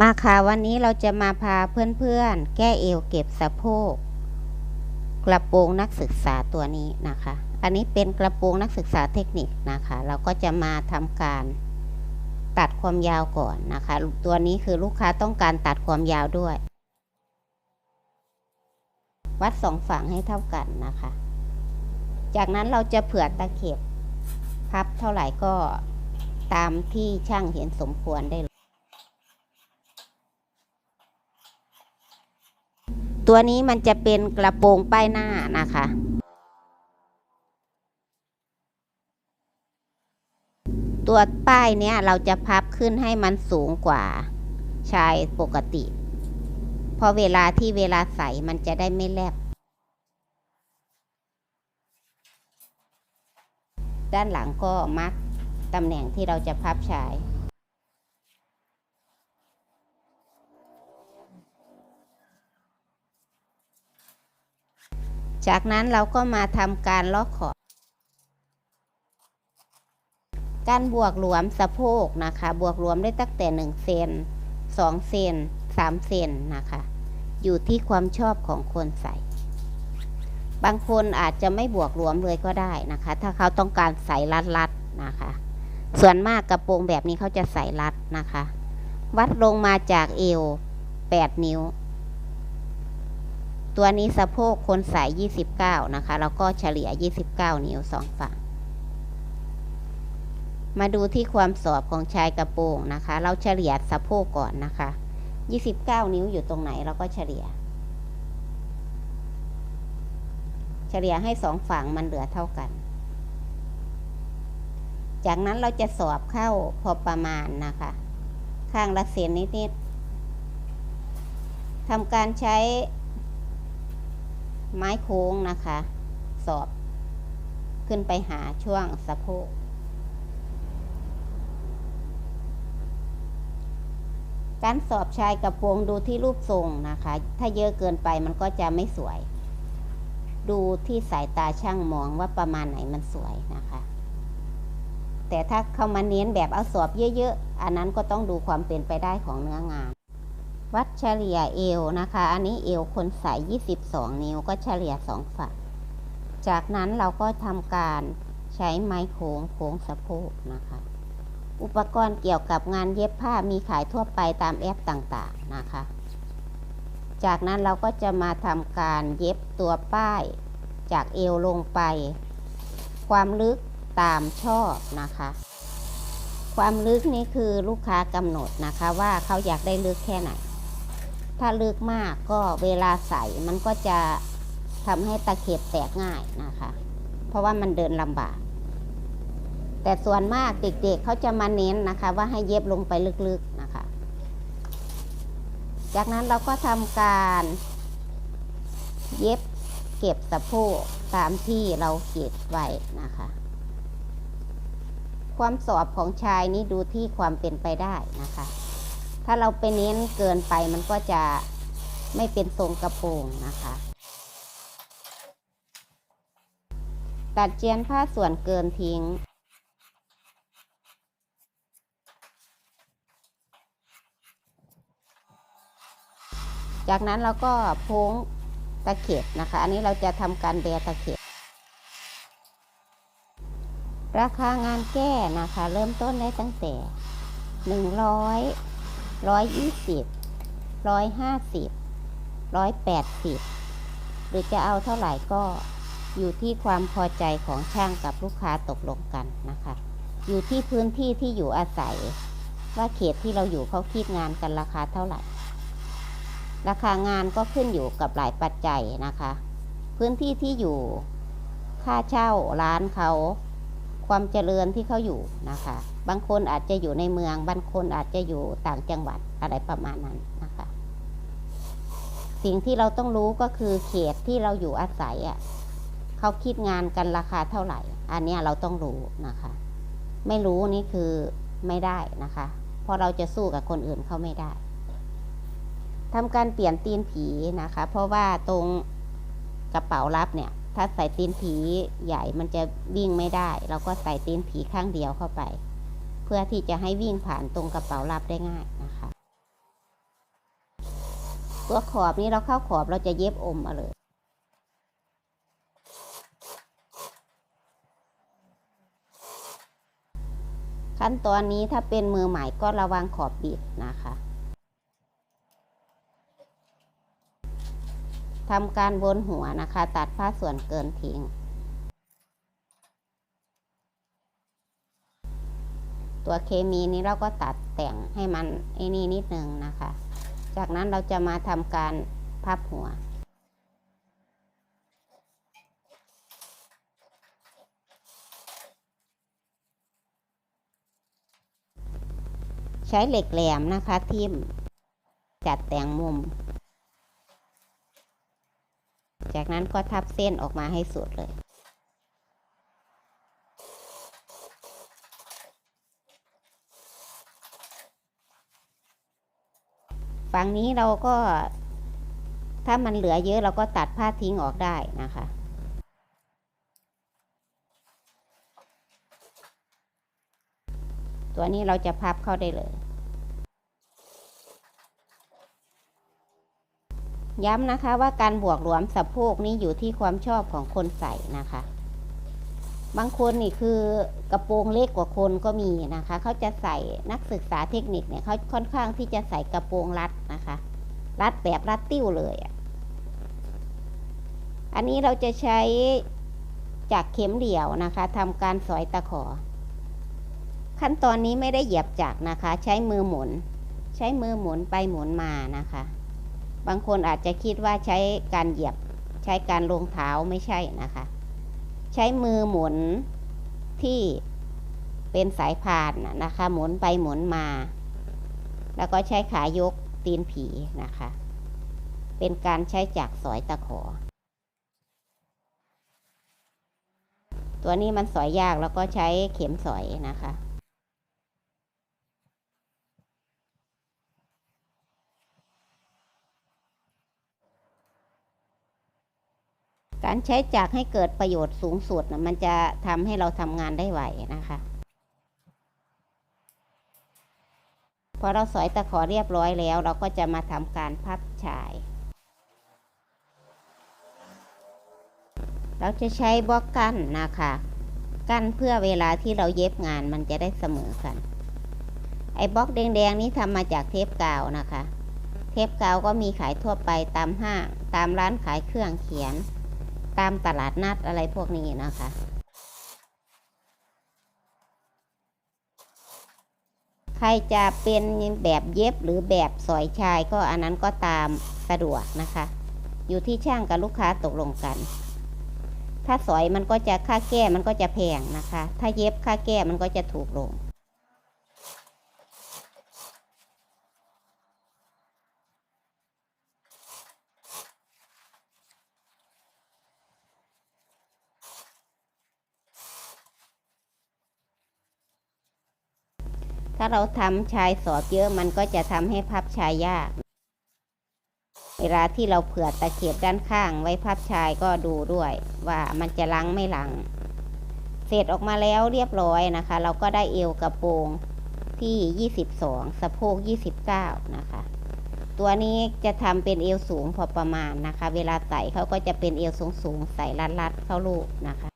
มาค่ะวันนี้เราจะมาพาเพื่อนๆ แก้เอวเก็บสะโพก กระโปรงนักศึกษาตัวนี้นะคะ อันนี้เป็นกระโปรงนักศึกษาเทคนิคนะคะ เราก็จะมาทำการตัดความยาวก่อนนะคะตัวนี้คือลูกค้าต้องการตัดความยาวด้วย วัดสองฝั่งให้เท่ากันนะคะ จากนั้นเราจะเผื่อตะเข็บพับเท่าไหร่ก็ตามที่ช่างเห็นสมควรได้เลย ตัวนี้มันจะเป็นกระโปรงป้ายหน้านะคะ ตัวป้ายเนี้ยเราจะพับขึ้นให้มันสูงกว่าชายปกติ เพราะเวลาที่เวลาใส่มันจะได้ไม่แลบด้านหลังก็มัดตำแหน่งที่เราจะพับชาย จากนั้นเราก็มาทำการล็อกขอบการบวกหลวมสะโพกนะคะ บวกหลวมได้ตั้งแต่1เซน2เซน3เซนนะคะ อยู่ที่ความชอบของคนใส่ บางคนอาจจะไม่บวกหลวมเลยก็ได้นะคะ ถ้าเขาต้องการใส่รัดๆนะคะ ส่วนมากกระโปรงแบบนี้เขาจะใส่รัดนะคะ วัดลงมาจากเอว8นิ้ว ตัวนี้สะโพกคนใส่29 นะคะ แล้วก็เฉลี่ย 29 นิ้วสองฝั่ง มาดูที่ความสอบของชายกระโปรงนะคะ เราเฉลี่ยสะโพกก่อนนะคะ 29 นิ้วอยู่ตรงไหนเราก็เฉลี่ย เฉลี่ยให้สองฝั่งมันเหลือเท่ากัน จากนั้นเราจะสอบเข้าพอประมาณนะคะ ข้างละเซนนิดๆทำการใช้ ไม้โค้งนะคะ สอบ ขึ้นไปหาช่วงสะโพก การสอบชายกระโปรงดูที่รูปทรงนะคะ ถ้าเยอะเกินไปมันก็จะไม่สวย ดูที่สายตาช่างมองว่าประมาณไหนมันสวยนะคะ แต่ถ้าเข้ามาเน้นแบบเอาสอบเยอะๆ อันนั้นก็ต้องดูความเป็นไปได้ของเนื้องาน วัดเฉลี่ยเอวนะคะ อันนี้เอวคนใส่ 22 นิ้วก็เฉลี่ย 2 ฝั่ง จากนั้นเราก็ทำการใช้ไม้โค้งโค้งสะโพกนะคะ อุปกรณ์เกี่ยวกับงานเย็บผ้ามีขายทั่วไปตามแอปต่างๆนะคะ จากนั้นเราก็จะมาทำการเย็บตัวป้าย จากเอวลงไป ความลึกตามชอบนะคะ ความลึกนี่คือลูกค้ากำหนดนะคะว่าเขาอยากได้ลึกแค่ไหน ถ้าลึกมากก็เวลาใส่มันก็จะทำให้ตะเข็บแตกง่ายนะคะ เพราะว่ามันเดินลำบาก แต่ส่วนมากเด็กๆเเขาจะมาเน้นนะคะ ว่าให้เย็บลงไปลึกๆนะคะ จากนั้นเราก็ทำการเย็บเก็บสะโพกตามที่เราเก็บไว้นะคะ ความสอบของชายนี่ดูที่ความเป็นไปได้นะคะ ถ้าเราไปเน้นเกินไปมันก็จะไม่เป็นทรงกระโปรงนะคะ ตัดเจียนผ้าส่วนเกินทิ้ง จากนั้นเราก็โพ้งตะเข็บนะคะ อันนี้เราจะทำการแบตะเข็บราคางานแก้นะคะ เริ่มต้นได้ตั้งแต่หนึ่งร้อย ร้อยยี่สิบร้อยห้าสิบร้อยแปดสิบหรือจะเอาเท่าไหร่ก็อยู่ที่ความพอใจของช่างกับลูกค้าตกลงกันนะคะ อยู่ที่พื้นที่ที่อยู่อาศัย ว่าเขตที่เราอยู่เขาคิดงานกันราคาเท่าไหร่ ราคางานก็ขึ้นอยู่กับหลายปัจจัยนะคะ พื้นที่ที่อยู่ค่าเช่าร้านเขา ความเจริญที่เขาอยู่นะคะ บางคนอาจจะอยู่ในเมือง บางคนอาจจะอยู่ต่างจังหวัดอะไรประมาณนั้นนะคะ สิ่งที่เราต้องรู้ก็คือเขตที่เราอยู่อาศัยอะเขาคิดงานกันราคาเท่าไหร่ อันนี้เราต้องรู้นะคะ ไม่รู้นี่คือไม่ได้นะคะเพราะเราจะสู้กับคนอื่นเขาไม่ได้ ทำการเปลี่ยนตีนผีนะคะ เพราะว่าตรงกระเป๋ารับเนี่ย ถ้าใส่ตีนผีใหญ่มันจะวิ่งไม่ได้ เราก็ใส่ตีนผีข้างเดียวเข้าไป เพื่อที่จะให้วิ่งผ่านตรงกระเป๋ารับได้ง่ายนะคะ ตัวขอบนี้เราเข้าขอบเราจะเย็บอมมาเลยขั้นตอนนี้ถ้าเป็นมือใหม่ก็ระวังขอบบิดนะคะ ทำการบนหัวนะคะ ตัดผ้าส่วนเกินทิ้ง ตัวเคมีนี้เราก็ตัดแต่งให้มันไอ้นี่นิดนึงนะคะ จากนั้นเราจะมาทำการพับหัวใช้เหล็กแหลมนะคะทิ่มจัดแต่งมุม จากนั้นก็ทับเส้นออกมาให้สุดเลย ฝั่งนี้เราก็ ถ้ามันเหลือเยอะเราก็ตัดผ้าทิ้งออกได้นะคะตัวนี้เราจะพับเข้าได้เลย ย้ำนะคะว่าการบวกหลวมสะโพกนี้อยู่ที่ความชอบของคนใส่นะคะ บางคนนี่คือกระโปรงเล็กกว่าคนก็มีนะคะเขาจะใส่นักศึกษาเทคนิคเนี่ยเขาค่อนข้างที่จะใส่กระโปรงรัดนะคะ รัดแบบรัดติ้วเลยอะอันนี้เราจะใช้จากเข็มเดี่ยวนะคะทำการสอยตะขอ ขั้นตอนนี้ไม่ได้เหยียบจักรนะคะ ใช้มือหมุน ใช้มือหมุนไปหมุนมานะคะ บางคนอาจจะคิดว่าใช้การเหยียบใช้การลงเท้าไม่ใช่นะคะ ใช้มือหมุนที่เป็นสายพานนะคะ หมุนไปหมุนมา แล้วก็ใช้ขายกตีนผีนะคะ เป็นการใช้จักรสอยตะขอ ตัวนี้มันสอยยากแล้วก็ใช้เข็มสอยนะคะ การใช้จักให้เกิดประโยชน์สูงสุดนะมันจะทำให้เราทำงานได้ไหวนะคะพอเราสอยตะขอเรียบร้อยแล้ว เราก็จะมาทำการพับชาย เราจะใช้บล็อกกั้นนะคะ กั้นเพื่อเวลาที่เราเย็บงานมันจะได้เสมอกัน ไอ้บล็อกแดงๆนี้ทำมาจากเทปกาวนะคะ เทปกาวก็มีขายทั่วไปตามห้าง ตามร้านขายเครื่องเขียน ตามตลาดนัดอะไรพวกนี้นะคะใครจะเป็นแบบเย็บหรือแบบสอยชายก็อันนั้นก็ตามสะดวกนะคะ อยู่ที่ช่างกับลูกค้าตกลงกัน ถ้าสอยมันก็จะค่าแก้มันก็จะแพงนะคะ ถ้าเย็บค่าแก้มันก็จะถูกลง ถ้าเราทำชายสอบเยอะมันก็จะทำให้พับชายยาก เวลาที่เราเผื่อตะเข็บด้านข้างไว้พับชายก็ดูด้วย ว่ามันจะลังไม่ลัง เสร็จออกมาแล้วเรียบร้อยนะคะ เราก็ได้เอวกระโปรงที่ 22 สะโพก 29 นะคะ ตัวนี้จะทำเป็นเอวสูงพอประมาณนะคะ เวลาใส่เขาก็จะเป็นเอวสูงๆใส่รัดๆเข้าลูกนะคะ